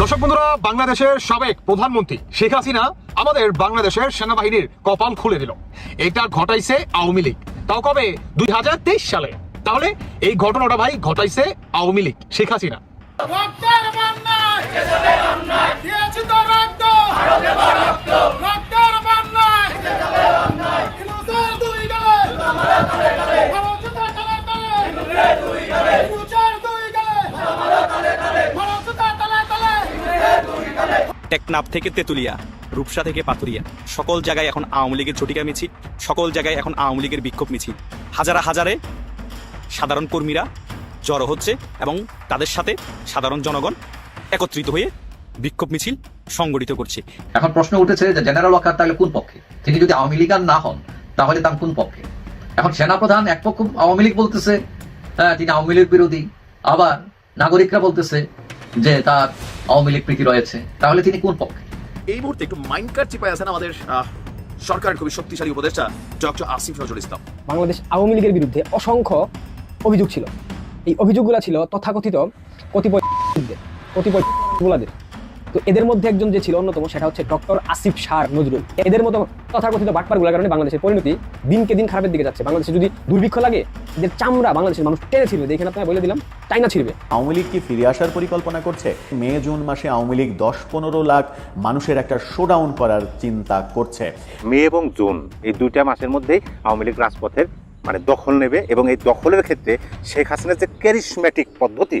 দর্শক বন্ধুরা বাংলাদেশের সাবেক প্রধানমন্ত্রী শেখ হাসিনা আমাদের বাংলাদেশের সেনাবাহিনীর কপাল খুলে দিল। এটা ঘটাইছে আওয়ামী লীগ। তাও কবে? দুই হাজার তেইশ সালে। তাহলে এই ঘটনাটা ভাই ঘটাইছে আওয়ামী লীগ শেখ হাসিনা। রক্তের টেকনাফ থেকে তেতুলিয়া রূপসা থেকে পাথুরিয়া। সকল জায়গায় এখন আওয়ামী লীগের ঝটিকা মিছিল সকল জায়গায় এখন আওয়ামী লীগের বিক্ষোভ মিছিল। হাজারা হাজারে সাধারণ কর্মীরা জড়ো হচ্ছে এবং তাদের সাথে সাধারণ জনগণ একত্রিত হয়ে বিক্ষোভ মিছিল সংগঠিত করছে। এখন প্রশ্ন উঠেছে যে জেনারেল ওয়াকার তাহলে কোন পক্ষে? তিনি যদি আওয়ামী লীগার না হন তাহলে তার কোন পক্ষে? এখন সেনাপ্রধান এক পক্ষ আওয়ামী লীগ বলতেছে হ্যাঁ, তিনি আওয়ামী লীগ বিরোধী। আবার নাগরিকরা বলতেছে যে তার আওয়ামী লীগ প্রীতি রয়েছে। তাহলে তিনি কোন পক্ষে? এই মুহূর্তে একটু মাইন্ড কার্ড চিপায় আছেন আমাদের আহ, সরকারের খুবই শক্তিশালী উপদেষ্টা ডক্টর আসিফ নজরুল ইসলাম। বাংলাদেশ আওয়ামী লীগের বিরুদ্ধে অসংখ্য অভিযোগ ছিল। এই অভিযোগগুলো ছিল তথাকথিত কতিপয় কতিপয় গুলাদের তো এদের মধ্যে একজন যে ছিল অন্যতম সেটা হচ্ছে ডক্টর আসিফ শাহ নজরুল। এদের মতো তথাকথিত বাটপারগুলোর কারণে বাংলাদেশের পরিণতি দিনকে দিন খারাপের দিকে যাচ্ছে। বাংলাদেশে যদি দুর্ভিক্ষ লাগে এদের চামড়া বাংলাদেশের মানুষ টেনে ছিড়বে দেখেন আপনাকে বলে দিলাম চাইনা ছিড়বে। আওয়ামী লীগ কি ফিরে আসার পরিকল্পনা করছে? মে জুন মাসে আওয়ামী লীগ দশ পনেরো লাখ মানুষের একটা শোডাউন করার চিন্তা করছে। মে এবং জুন এই দুইটা মাসের মধ্যেই আওয়ামী লীগ রাজপথের মানে দখল নেবে এবং এই দখলের ক্ষেত্রে শেখ হাসিনার যে ক্যারিসমেটিক পদ্ধতি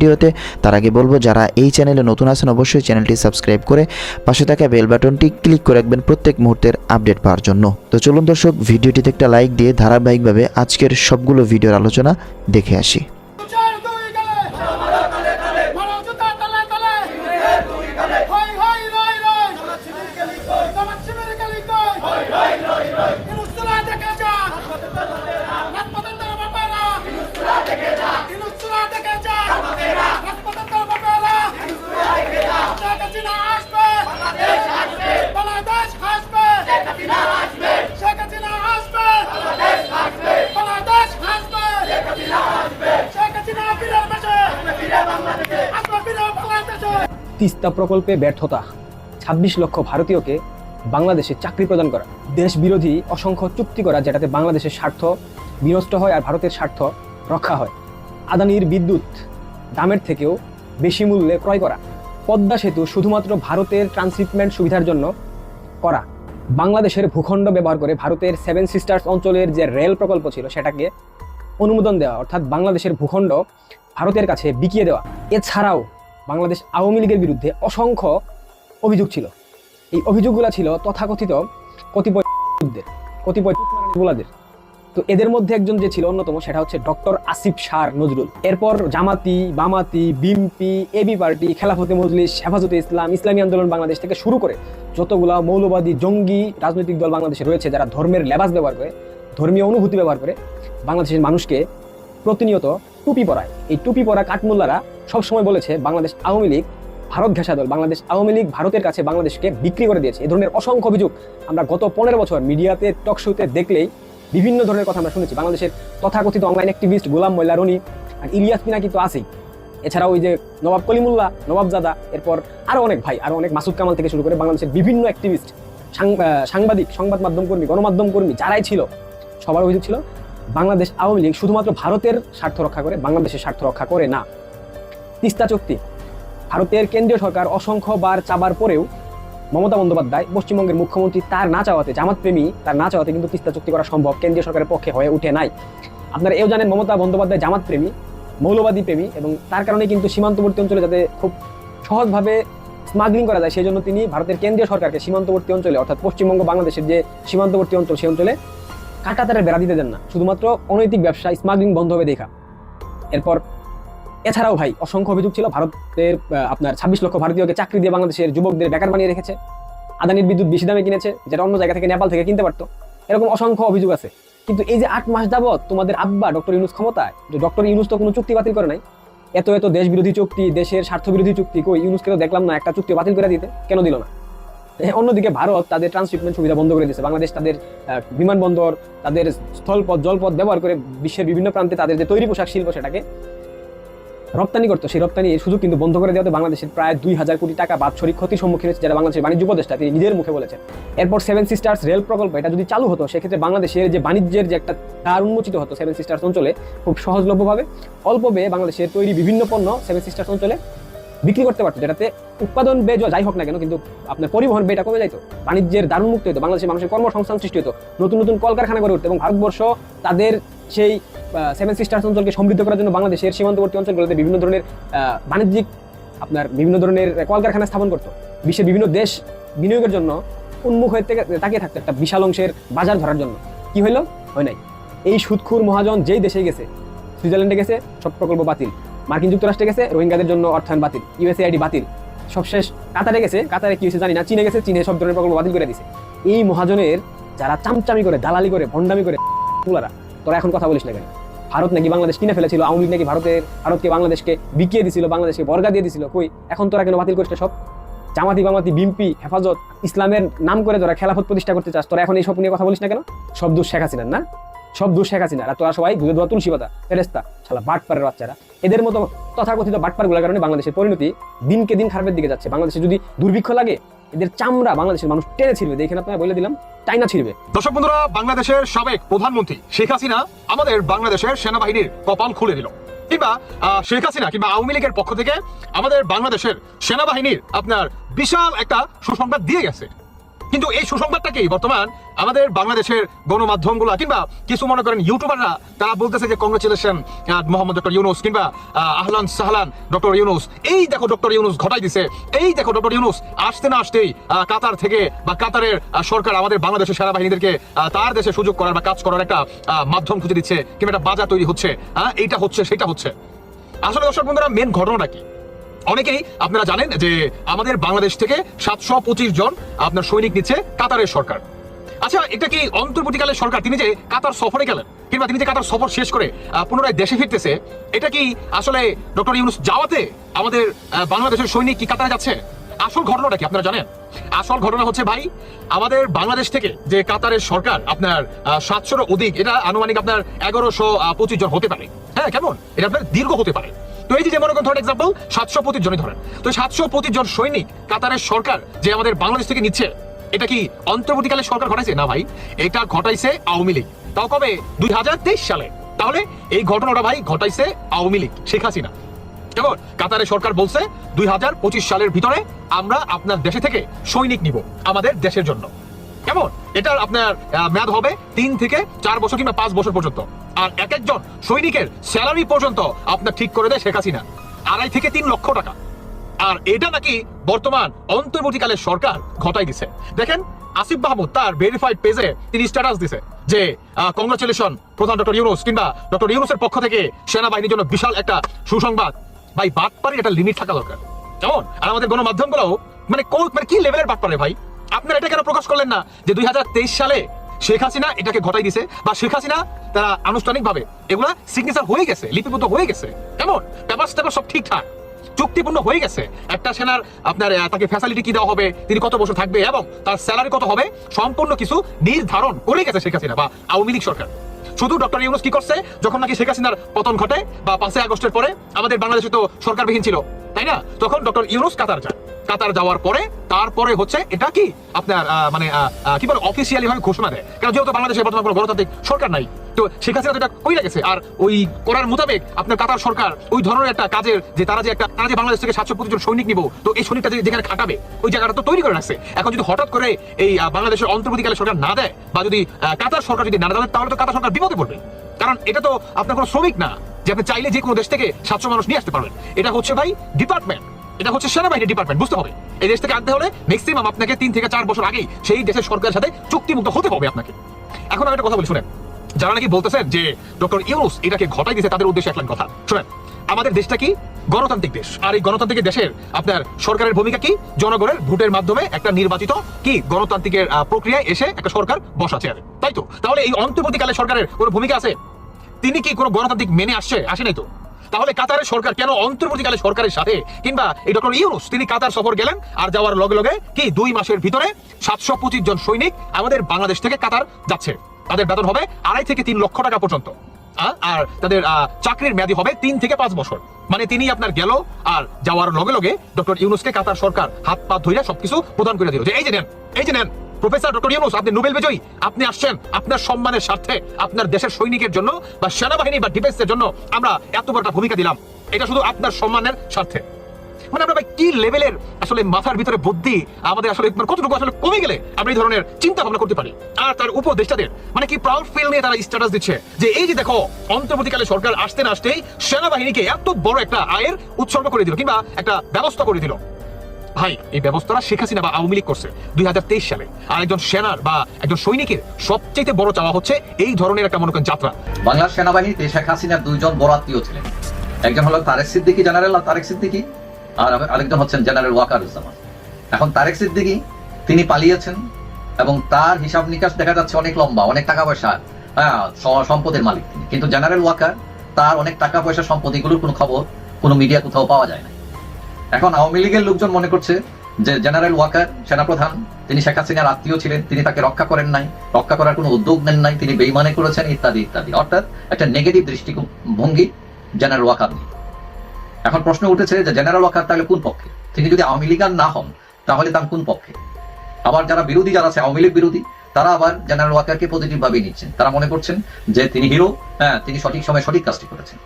ভিডিওতে, তার আগে বলব, যারা এই চ্যানেলে নতুন আছেন, অবশ্যই চ্যানেলটি সাবস্ক্রাইব করে পাশে থাকা বেল বাটনটি ক্লিক করে রাখবেন প্রত্যেক মুহূর্তের আপডেট পাওয়ার জন্য। তো চলুন দর্শক, ভিডিওটিতে একটা লাইক দিয়ে ধারাবাহিকভাবে আজকের সবগুলো ভিডিওর আলোচনা দেখে আসি ইনুসের দুই গালে ভারতীয় তলে তলে হই হই রই রই তোমার শিবির গলি কই ইনুসরা দেখে যা রাজপথের বাবারা ইনুসরা দেখে যা ইনুসরা দেখে যা রাজপথের বাবারা শেখ হাসিনা আসবে বাংলাদেশ আসবে বাংলাদেশ আসবে শেখ হাসিনা আসবে শেখ হাসিনা আসবে বাংলাদেশ আসবে বাংলাদেশ আসবে শেখ হাসিনা আসবে শেখ হাসিনা ফিরে আসবে ফিরে বাংলাদেশে আসবে ফিরে বাংলাদেশে তিস্তা প্রকল্পে ব্যর্থতা। ছাব্বিশ লক্ষ ভারতীয়কে বাংলাদেশে চাকরি প্রদান করা। দেশ বিরোধী অসংখ্য চুক্তি করা যেটাতে বাংলাদেশের স্বার্থ বিনষ্ট হয় আর ভারতের স্বার্থ রক্ষা হয়। আদানির বিদ্যুৎ দামের থেকেও বেশি মূল্যে ক্রয় করা। পদ্মা সেতু শুধুমাত্র ভারতের ট্রান্সশিপমেন্ট সুবিধার জন্য করা। বাংলাদেশের ভূখণ্ড ব্যবহার করে ভারতের সেভেন সিস্টার্স অঞ্চলের যে রেল প্রকল্প ছিল, সেটাকে অনুমোদন দেওয়া, অর্থাৎ বাংলাদেশের ভূখণ্ড ভারতের কাছে বিকিয়ে দেওয়া। এছাড়াও বাংলাদেশ আওয়ামী লীগের বিরুদ্ধে অসংখ্য অভিযোগ ছিল। এই অভিযোগগুলো ছিল তথাকথিত কতিপয় কতিপয় গুলাদের তো এদের মধ্যে একজন যে ছিল অন্যতম, সেটা হচ্ছে ডক্টর আসিফ সার নজরুল। এরপর জামাতি, বামাতি বিএমপি এবি পার্টি, খেলাফতে মজলিস, হেফাজতে ইসলাম, ইসলামী আন্দোলন বাংলাদেশ থেকে শুরু করে যতগুলা মৌলবাদী জঙ্গি রাজনৈতিক দল বাংলাদেশে রয়েছে, যারা ধর্মের লেবাস ব্যবহার করে, ধর্মীয় অনুভূতি ব্যবহার করে, বাংলাদেশের মানুষকে প্রতিনিয়ত টুপি পরায় এই টুপি পরা কাঠমোল্লারা সবসময় বলেছে, বাংলাদেশ আওয়ামী লীগ, ভারত ঘেঁষা দল, বাংলাদেশ আওয়ামী লীগ ভারতের কাছে বাংলাদেশকে বিক্রি করে দিয়েছে। এ ধরনের অসংখ্য অভিযোগ আমরা গত পনেরো বছর মিডিয়াতে, টক শোতে দেখলেই বিভিন্ন ধরনের কথা আমরা শুনেছি। বাংলাদেশের তথাকথিত অনলাইন অ্যাক্টিভিস্ট গোলাম মোল্লা, রনি আর ইলিয়াস পিনাকি তো আছেই। এছাড়াও ওই যে নবাব কলিমুল্লাহ, নবাব জাদা, এরপর আরও অনেক ভাই, আরও অনেক মাসুদ কামাল থেকে শুরু করে বাংলাদেশের বিভিন্ন অ্যাক্টিভিস্ট সাংবাদিক, সংবাদ মাধ্যম কর্মী, গণমাধ্যম কর্মী যারাই ছিল, সবার অভিযোগ ছিল বাংলাদেশ আওয়ামী লীগ শুধুমাত্র ভারতের স্বার্থ রক্ষা করে, বাংলাদেশের স্বার্থ রক্ষা করে না। তিস্তা চুক্তি। ভারতের কেন্দ্রীয় সরকার অসংখ্যবার চাবার পরেও মমতা বন্দ্যোপাধ্যায় পশ্চিমবঙ্গের মুখ্যমন্ত্রী তার না চাওয়াতে জামাত প্রেমী তার না চাওয়াতে কিন্তু তিস্তা চুক্তি করা সম্ভব কেন্দ্রীয় সরকারের পক্ষে হয়ে উঠে নাই। আপনারা এও জানেন মমতা বন্দ্যোপাধ্যায় জামাত প্রেমী মৌলবাদী প্রেমী এবং তার কারণে কিন্তু সীমান্তবর্তী অঞ্চলে যাতে খুব সহজভাবে স্মাগলিং করা যায়, সেই জন্য তিনি ভারতের কেন্দ্রীয় সরকারকে সীমান্তবর্তী অঞ্চলে, অর্থাৎ পশ্চিমবঙ্গ বাংলাদেশের যে সীমান্তবর্তী অঞ্চল, সেই অঞ্চলে কাটাতারের বেড়া দিতে দেন না। শুধুমাত্র অনৈতিক ব্যবসা স্মাগলিং বন্ধ হবে দেখা। এরপর, এছাড়াও ভাই, অসংখ্য অভিযোগ ছিল ভারতের আপনার ছাব্বিশ লক্ষ ভারতীয়কে চাকরি দিয়ে বাংলাদেশের যুবকদের বেকার বানিয়ে রেখেছে। আদানির বিদ্যুৎ বেশি দামে কিনেছে, যেটা অন্য জায়গা থেকে নেপাল থেকে কিনতে পারতো। এরকম অসংখ্য অভিযোগ আছে। কিন্তু এই যে আট মাস যাবত তোমাদের আব্বা ডক্টর ইউনুস ক্ষমতায়, যে ডক্টর ইউনুস তো কোনো চুক্তি বাতিল করে নাই। এত এত দেশ বিরোধী চুক্তি, দেশের স্বার্থ বিরোধী চুক্তি, কই, ইউনুসকে তো দেখলাম না, একটা চুক্তি বাতিল করে দিতে। কেন দিল না? অন্যদিকে ভারত তাদের ট্রান্সশিপমেন্ট সুবিধা বন্ধ করে দিয়েছে। বাংলাদেশ তাদের বিমানবন্দর, তাদের স্থলপথ, জলপথ ব্যবহার করে বিশ্বের বিভিন্ন প্রান্তে তাদের যে তৈরি পোশাক শিল্প সেটাকে রপ্তানি করতো। সেই রপ্তানির সুযোগ কিন্তু বন্ধ করে দেওয়াতে বাংলাদেশের প্রায় দুই হাজার কোটি টাকা বাৎসরিক ক্ষতির সম্মুখীন হয়েছে যেটা বাংলাদেশের বাণিজ্য উপদেষ্টা, তিনি নিজের মুখে বলেছেন। এরপর সেভেন সিস্টার্স রেল প্রকল্প এটা যদি চালু হতো, সেক্ষেত্রে বাংলাদেশের যে বাণিজ্যের যে একটা তার উন্মোচিত হতো সেভেন সিস্টার্স অঞ্চলে খুব সহজলভ্যভাবে, অল্প ব্যয়ে বাংলাদেশের তৈরি বিভিন্ন পণ্য সেভেন সিস্টার্স অঞ্চলে বিক্রি করতে পারতো, যেটাতে উৎপাদন ব্যয় যাই হোক না কেন, কিন্তু আপনার পরিবহন ব্যয়টা কমে যাইতো, বাণিজ্যের দারুণ মুক্তি হতো বাংলাদেশের মানুষের কর্মসংস্থান সৃষ্টি হতো নতুন নতুন কলকারখানা গড়ে উঠতো এবং ভারতবর্ষ তাদের সেই সেভেন সিস্টার্স অঞ্চলকে সমৃদ্ধ করার জন্য বাংলাদেশের সীমান্তবর্তী অঞ্চলগুলোতে বিভিন্ন ধরনের বাণিজ্যিক আপনার বিভিন্ন ধরনের কলকারখানা স্থাপন করতো। বিশ্বের বিভিন্ন দেশ বিনিয়োগের জন্য উন্মুখ হয়ে তাকিয়ে থাকতো একটা বিশাল অংশের বাজার ধরার জন্য। কি হইল? হয় নাই। এই সুদখুর মহাজন যেই দেশে গেছে, সুইজারল্যান্ডে গেছে, সব প্রকল্প বাতিল। মার্কিন যুক্তরাষ্ট্রে গেছে, রোহিঙ্গাদের জন্য অর্থায়ন বাতিল, ইউএসএআইডি বাতিল। সবশেষ কাতারে গেছে, কাতারে কি হয়েছে জানি না, চীনে গেছে, চীনে সব ধরনের প্রকল্প বাতিল করে দিছে। এই মহাজনের যারা চামচামি করে, দালালি করে, ভণ্ডামি করে তুলারা তোরা এখন কথা বলিস না কেন? ভারত নাকি বাংলাদেশ কিনে ফেলেছিল, আওয়ামী লীগ নাকি ভারতের, ভারতকে, বাংলাদেশকে বিকিয়ে দিছিল, বাংলাদেশকে বর্গা দিয়ে দিছিল, কই, এখন তোরা কেন বাতিল করিস সব? জামাতি বামাতি বিম্পি হেফাজত, ইসলামের নাম করে তোরা খেলাফত প্রতিষ্ঠা করতে চাস, তোরা এখন এই সব নিয়ে কথা বলিস না কেন? সব দোষ শেখ হাসিনার না? সব দোষ শেখ হাসিনার। আর তোরা সবাই দুধে ধোয়া তুলসী পাতা ফেরেস্তা শালা বাটপারের বাচ্চারা। এদের মতো তথাকথিত বাটপারগুলোর কারণে বাংলাদেশের পরিণতি দিনকে দিন খারাপের দিকে যাচ্ছে। বাংলাদেশে যদি দুর্ভিক্ষ লাগে, এদের চামড়া বাংলাদেশের মানুষ টেনে ছিড়বে। দেখেন আপনারা, বলে দিলাম চাইনা ছিড়বে। দর্শক বন্ধুরা, বাংলাদেশের সাবেক প্রধানমন্ত্রী শেখ হাসিনা আমাদের বাংলাদেশের সেনাবাহিনীর কপাল খুলে দিল। কিংবা শেখ হাসিনা কিংবা আওয়ামী লীগের পক্ষ থেকে আমাদের বাংলাদেশের সেনাবাহিনীর আপনার বিশাল একটা সুসংবাদ দিয়ে গেছে। কিন্তু এই সুসংবাদটাকেই বর্তমান আমাদের বাংলাদেশের গণমাধ্যমগুলো কিংবা কিছু মনে করেন ইউটিউবাররা তারা বলতেছে যে কংগ্রেচুলেশন মোহাম্মদ ডক্টর ইউনুস কিংবা আহলান সাহলান ডক্টর ইউনুস। এই দেখো ডক্টর ইউনুস ঘটাই দিছে। এই দেখো ডক্টর ইউনুস আসতে না আসতেই কাতার থেকে বা কাতারের সরকার আমাদের বাংলাদেশের সেনাবাহিনীদেরকে তার দেশে সুযোগ করার বা কাজ করার একটা মাধ্যম খুঁজে দিচ্ছে কিংবা একটা বাজার তৈরি হচ্ছে। এইটা হচ্ছে, সেটা হচ্ছে। আসলে দর্শক বন্ধুরা মেন ঘটনাটা কি? অনেকেই আপনারা জানেন যে আমাদের বাংলাদেশ থেকে সাতশো পঁচিশ জন আপনার সৈনিক নিচ্ছে কাতারের সরকার। আচ্ছা এটা কি অন্তর্বর্তীকালের সরকার? তিনি যে কাতার সফরে গেলেন, কিংবা তিনি যে কাতার সফর শেষ করে পুনরায় দেশে ফিরতেছে, এটা কি আসলে ডক্টর ইউনুস যাওয়াতে আমাদের বাংলাদেশের সৈনিক কি কাতারে যাচ্ছে? আসল ঘটনাটা কি আপনারা জানেন? আসল ঘটনা হচ্ছে ভাই, আমাদের বাংলাদেশ থেকে যে কাতারের সরকার আপনার সাতশোর অধিক, এটা আনুমানিক আপনার এগারোশো পঁচিশ জন হতে পারে। হ্যাঁ কেমন? এটা আপনার দীর্ঘ হতে পারে। তো এই যে মনে করেন ধরেন এক্সাম্পল সাতশো পঁচিশ জনই ধরেন। তো সাতশো পঁচিশ জন সৈনিক কাতারের সরকার যে আমাদের বাংলাদেশ থেকে নিচ্ছে, এটা কি অন্তর্বর্তীকালে সরকার ঘটাইছে? না ভাই, এটা ঘটাইছে আওয়ামী লীগ। তাও কবে? দুই হাজার তেইশ সালে। তাহলে এই ঘটনাটা ভাই ঘটাইছে আওয়ামী লীগ, শেখ হাসিনা। কেমন? কাতারের সরকার বলছে, দুই হাজার পঁচিশ সালের ভিতরে আমরা আপনার দেশে থেকে সৈনিক নিব, আমাদের দেশের জন্য। কেমন? এটার আপনার মেয়াদ হবে তিন থেকে চার বছর কিংবা পাঁচ বছর পর্যন্ত। আর এক একজন সৈনিকের স্যালারি পর্যন্ত আপনার ঠিক করে দেয় শেখ হাসিনা। আড়াই থেকে তিন লক্ষ টাকা। আর এটা নাকি বর্তমান অন্তর্বর্তীকালের সরকার ঘটাই দিছে। দেখেন, আসিফ মাহমুদ তার ভেরিফাইড পেজে তিনি স্ট্যাটাস দিছে যে কংগ্রাচুলেশন প্রধান ডক্টর ইউনুস কিংবা ডক্টর ইউনুসের পক্ষ থেকে সেনাবাহিনীর জন্য বিশাল একটা সুসংবাদ। ভাই বাটপারের একটা লিমিট থাকা দরকার। কেমন? আর আমাদের গণমাধ্যমগুলো মানে কোন- মানে কি লেভেলের বাটপারে ভাই? আপনারা এটা কেন প্রকাশ করলেন না? যে দুই সালে শেখ হাসিনা এটাকে ঘটাই দিছে বা শেখ হাসিনা তারা আনুষ্ঠানিকভাবে এগুলা সিগনেচার হয়ে গেছে, লিপিবদ্ধ হয়ে গেছে। পেপার টেপার সব ঠিকঠাক, চুক্তিপূর্ণ হয়ে গেছে। একটা সেনার আপনার তাকে ফ্যাসিলিটি কি দেওয়া হবে, তিনি কত বছর থাকবে এবং তার স্যালারি কত হবে, সম্পূর্ণ কিছু নির্ধারণ করে গেছে শেখ হাসিনা বা আওয়ামী লীগ সরকার। শুধু ডক্টর ইউনুস কি করছে? যখন নাকি শেখ হাসিনার পতন ঘটে বা পাঁচই আগস্টের পরে আমাদের বাংলাদেশে তো সরকারবিহীন ছিল তাই না? তখন ডক্টর ইউনুস কাতার যায় কাতার যাওয়ার পরে, তারপরে হচ্ছে এটা কি? আপনার মানে কি বলে অফিসিয়ালি ভাবে ঘোষণা দেয়। কারণ যেহেতু বাংলাদেশে বর্তমানে কোনো গণতান্ত্রিক সরকার নাই, তো শেখ হাসিনা এটা কইরা গেছে আর ওই করার মোতাবেক আপনার কাতার সরকার ওই ধরনের একটা কাজের যে তারা যে একটা, তারা যে বাংলাদেশ থেকে সাতশো পঁচিশ সৈনিক নিব, তো এই সৈনিকটা যেখানে খাটাবে, ওই জায়গাটা তো তৈরি করে রাখছে। এখন যদি হঠাৎ করে এই বাংলাদেশের অন্তর্বর্তীকালে সরকার না দেয়, বা যদি কাতার সরকার যদি না দেয়, তাহলে তো কাতার সরকার বিপদে পড়বে। কারণ এটা তো আপনার কোনো শ্রমিক না। যে আপনি চাইলে যে কোনো দেশ থেকে সাতশো মানুষ নিয়ে আসতে পারবেন। এটা হচ্ছে ভাই ডিপার্টমেন্ট এটা হচ্ছে সেনাবাহিনী ডিপার্টমেন্ট বুঝতে হবে। এই দেশ থেকে আনতে হলে ম্যাক্সিমাম আপনাকে তিন থেকে চার বছর আগেই সেই দেশের সরকারের সাথে চুক্তিমুক্ত হতে হবে আপনাকে। এখন আমি একটা কথা বলি, শুনেন। যারা নাকি বলতেছেন যে ডক্টর ইউনুস এটাকে ঘটাই দিয়েছে, তাদের উদ্দেশ্যে এক লাইন কথা। শুনেন, আমাদের দেশটা কি গণতান্ত্রিক দেশ? আর এই গণতান্ত্রিক দেশের আপনার সরকারের ভূমিকা কি? জনগণের ভোটের মাধ্যমে একটা নির্বাচিত কি গণতান্ত্রিকের প্রক্রিয়ায় এসে একটা সরকার বসা চেয়ারে তাই তো? তাহলে এই অন্তর্বর্তীকালে সরকারের কোনো ভূমিকা আছে? তিনি কি কোনো গণতান্ত্রিক মেনে আসছে? আসে নাই তো। তাহলে কাতারের সরকার কেন অন্তর্বর্তীকালে সরকারের সাথে? কিংবা এই ডক্টর ইউনুস, তিনি কাতার সফর গেলেন আর যাওয়ার লগে লগে কি দুই মাসের ভিতরে সাতশো পঁচিশ জন সৈনিক আমাদের বাংলাদেশ থেকে কাতার যাচ্ছে? তাদের বেতন হবে আড়াই থেকে তিন লক্ষ টাকা পর্যন্ত। আর তাদের চাকরির মেয়াদি হবে তিন থেকে পাঁচ বছর। মানে তিনি আপনার গেল আর যাওয়ার লগে লগে ডক্টর ইউনুসকে কাতার সরকার হাত পা ধইরা সবকিছু প্রদান করে দিল। যে, এই যে নেন, এই যে নেন। প্রফেসর ডক্টর ইউনুস, আপনি নোবেল বিজয়ী। আপনি আসছেন আপনার সম্মানের স্বার্থে, আপনার দেশের সৈনিকের জন্য বা সেনাবাহিনী বা ডিফেন্সের জন্য আমরা এত বড় ভূমিকা দিলাম। এটা শুধু আপনার সম্মানের স্বার্থে। মানে আমরা কি লেভেলের আসলে মাথার ভিতরে বুদ্ধি, আমাদের আসলে মানে কতটুকু আসলে কমে গেলে আমরা এই ধরনের চিন্তা ভাবনা করতে পারি? আর তার উপদেষ্টাদের মানে কি প্রাউড ফিল নিয়ে তারা স্ট্যাটাস দিচ্ছে? যে এই যে দেখো, অন্তর্বর্তীকালে সরকার আসতে না আসতেই সেনাবাহিনীকে এত বড় একটা আয়ের উৎসর্গ করে দিল কিংবা একটা ব্যবস্থা করে দিল। ভাই, এই ব্যবস্থাটা শেখ হাসিনা বা আওয়ামী লীগ করছে দুই সালে। আর একজন সেনার বা একজন সৈনিকের সবচেয়ে বড় চাওয়া হচ্ছে এই ধরনের একটা মনে করেন যাত্রা। বাংলার সেনাবাহিনীতে শেখ হাসিনার দুইজন বড় আত্মীয় ছিলেন। একজন হলো তারেক সিদ্দিকী, জেনারেল আর তারেক সিদ্দিকী, আর আরেকজন হচ্ছেন জেনারেল ওয়াকারুজ্জামান এখন তারেক সিদ্দিকী, তিনি পালিয়েছেন এবং তার হিসাব নিকাশ দেখা যাচ্ছে অনেক লম্বা, অনেক টাকা পয়সা হ্যাঁ সম্পদের মালিক তিনি। কিন্তু জেনারেল ওয়াকার তার অনেক টাকা পয়সা সম্পদ, এগুলোর কোনো খবর কোনো মিডিয়া কোথাও পাওয়া যায় না এখন আওয়ামী লীগের লোকজন মনে করছে যে জেনারেল ওয়াকার সেনাপ্রধান, তিনি শেখ হাসিনার আত্মীয় ছিলেন, তিনি তাকে রক্ষা করেন নাই, রক্ষা করার কোনো উদ্যোগ নেন নাই, তিনি বেইমানে করেছেন, ইত্যাদি ইত্যাদি। অর্থাৎ একটা নেগেটিভ দৃষ্টিভঙ্গি জেনারেল ওয়াকার নিয়ে। এখন প্রশ্ন উঠেছে যে জেনারেল ওয়াকার তাহলে কোন পক্ষে? তিনি যদি আওয়ামী লীগার না হন, তাহলে তার কোন পক্ষে? আবার যারা বিরোধী, যারা আছে আওয়ামী লীগ বিরোধী, তারা আবার জেনারেল ওয়াকারকে পজিটিভ ভাবে নিচ্ছেন। তারা মনে করছেন যে তিনি হিরো হ্যাঁ তিনি সঠিক সময় সঠিক কাজটি করেছেন।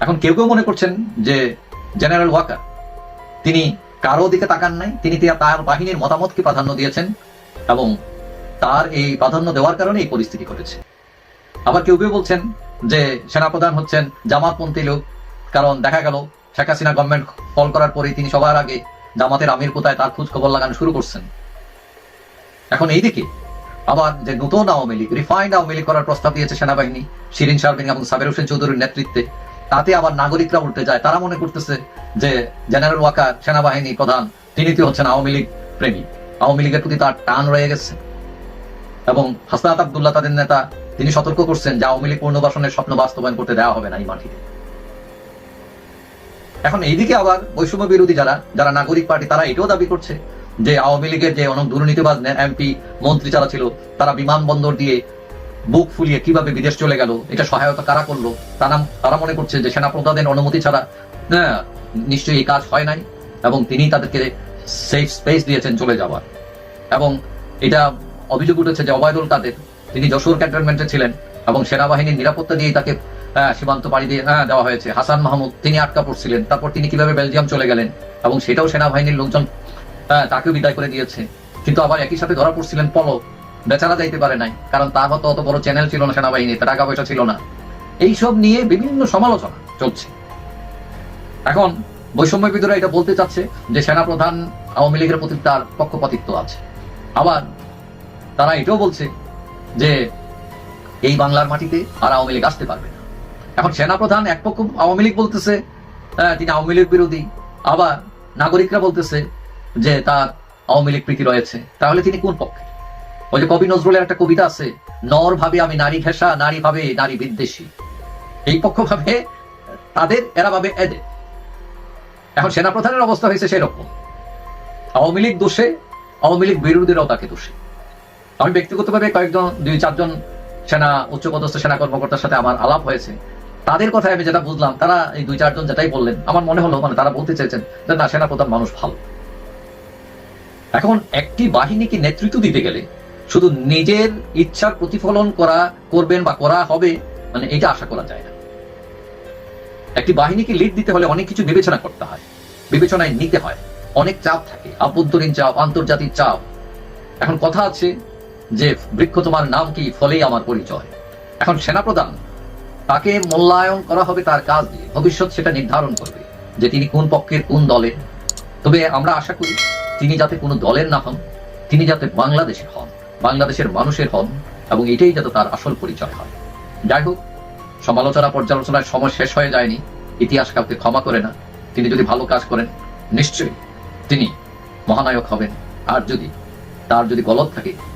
এখন কেউ কেউ মনে করছেন যে জেনারেল ওয়াকার। তিনি কারও দিকে তাকান নাই, তিনি তার বাহিনীর মতামতকে প্রাধান্য দিয়েছেন এবং তার এই প্রাধান্য দেওয়ার কারণে এই পরিস্থিতি ঘটেছে। আবার কেউ কেউ বলছেন যে সেনাপ্রধান হচ্ছেন জামাতপন্থী লোক, কারণ দেখা গেল শেখ হাসিনা গভর্নমেন্ট ফল করার পরে তিনি সবার আগে জামাতের আমির কোথায় তার খোঁজ খবর লাগানো শুরু করছেন। এখন এইদিকে আবার যে নতুন আওয়ামী লীগ রিফাইন্ড আওয়ামী লীগ করার প্রস্তাব দিয়েছে সেনাবাহিনী, শিরিন শারমিন এবং সাবের হোসেন চৌধুরীর নেতৃত্বে তাতে আবার নাগরিকরা উল্টে যায়। তারা মনে করতেছে যে জেনারেল ওয়াকার সেনাবাহিনী প্রধান, তিনি তো হচ্ছেন আওয়ামী লীগ প্রেমী। আওয়ামী লীগের প্রতি তার টান রয়ে গেছে। এবং হাসনাত আবদুল্লাহ তাদের নেতা, তিনি সতর্ক করছেন যে আওয়ামী লীগ পুনর্বাসনের স্বপ্ন বাস্তবায়ন করতে দেওয়া হবে না এই মাটিতে। এখন এইদিকে আবার বৈষম্য বিরোধী যারা যারা নাগরিক পার্টি, তারা এটাও দাবি করছে যে আওয়ামী লীগের যে অনেক দুর্নীতিবাজ এমপি, মন্ত্রী যারা ছিল, তারা বিমানবন্দর দিয়ে বুক ফুলিয়ে কীভাবে বিদেশ চলে গেল এটা সহায়তা কারা করল? তারা তারা মনে করছে যে সেনাপ্রধানের অনুমতি ছাড়া হ্যাঁ, নিশ্চয়ই এই কাজ হয় নাই এবং তিনি তাদেরকে সেফ স্পেস দিয়েছেন চলে যাওয়ার। এবং এটা অভিযোগ উঠেছে যে অবায়দুল কাদের তিনি যশোর ক্যান্টনমেন্টে ছিলেন এবং সেনাবাহিনীর নিরাপত্তা দিয়ে তাকে আহ, সীমান্ত পাড়ি দিয়ে আহ, দেওয়া হয়েছে। হাসান মাহমুদ তিনি আটকা পড়ছিলেন। তারপর তিনি কীভাবে বেলজিয়াম চলে গেলেন এবং সেটাও সেনাবাহিনীর লোকজন আহ, তাকেও বিদায় করে দিয়েছে। কিন্তু আবার একই সাথে ধরা পড়ছিলেন পলক। বেচারা যাইতে পারে নাই, কারণ তার হয়তো অত বড় চ্যানেল ছিল না সেনাবাহিনীতে টাকা পয়সা ছিল না। এইসব নিয়ে বিভিন্ন সমালোচনা চলছে। এখন বৈষম্যবিদরা এটা বলতে চাচ্ছে যে সেনাপ্রধান আওয়ামী লীগের প্রতি তার পক্ষপাতিত্ব আছে। আবার তারা এটাও বলছে যে এই বাংলার মাটিতে আর আওয়ামী লীগ আসতে পারবে না। এখন সেনাপ্রধান এক পক্ষ আওয়ামী লীগ বলতেছে তিনি আওয়ামী লীগ বিরোধী। আবার নাগরিকরা বলতেছে যে তার আওয়ামী লীগ প্রীতি রয়েছে। তাহলে তিনি কোন পক্ষে? ওই যে কবি নজরুলের একটা কবিতা আছে, নর ভাবে আমি নারী ঘেঁষা, নারী ভাবে নারী বিদ্বেষী। এই পক্ষ ভাবে তাদের, এরা ভাবে এদের। এখন সেনাপ্রধানের অবস্থা হয়েছে সেরকম। আওয়ামী লীগ দোষে, আওয়ামী লীগ বিরোধীরাও তাকে দোষে। আমি ব্যক্তিগতভাবে কয়েকজন, দুই, চারজন সেনা, উচ্চপদস্থ সেনা কর্মকর্তার সাথে আমার আলাপ হয়েছে। তাদের কথায় আমি যেটা বুঝলাম, তারা এই দুই, চারজন যেটাই বললেন, আমার মনে হলো মানে তারা বলতে চেয়েছেন যে, না, সেনাপ্রধান মানুষ ভালো। এখন একটি বাহিনীকে নেতৃত্ব দিতে গেলে শুধু নিজের ইচ্ছার প্রতিফলন করা করবেন বা করা হবে মানে এটা আশা করা যায় না। একটি বাহিনীকে লিড দিতে হলে অনেক কিছু বিবেচনা করতে হয়, বিবেচনায় নিতে হয়। অনেক চাপ থাকে, আভ্যন্তরীণ চাপ, আন্তর্জাতিক চাপ। এখন কথা আছে যে, বৃক্ষ তোমার নাম কি, ফলেই আমার পরিচয়। এখন সেনাপ্রধান, তাকে মূল্যায়ন করা হবে তার কাজ দিয়ে। ভবিষ্যৎ সেটা নির্ধারণ করবে যে তিনি কোন পক্ষের কোন দলের। তবে আমরা আশা করি, তিনি যাতে কোনো দলের না হন, তিনি যাতে বাংলাদেশের হন। বাংলাদেশের মানুষের হন এবং এটাই যাতে তার আসল পরিচয় হয়। যাই হোক, সমালোচনা পর্যালোচনায় সময় শেষ হয়ে যায়নি। ইতিহাস কাউকে ক্ষমা করে না। তিনি যদি ভালো কাজ করেন, নিশ্চয়ই তিনি মহানায়ক হবেন। আর যদি তার যদি গলত থাকে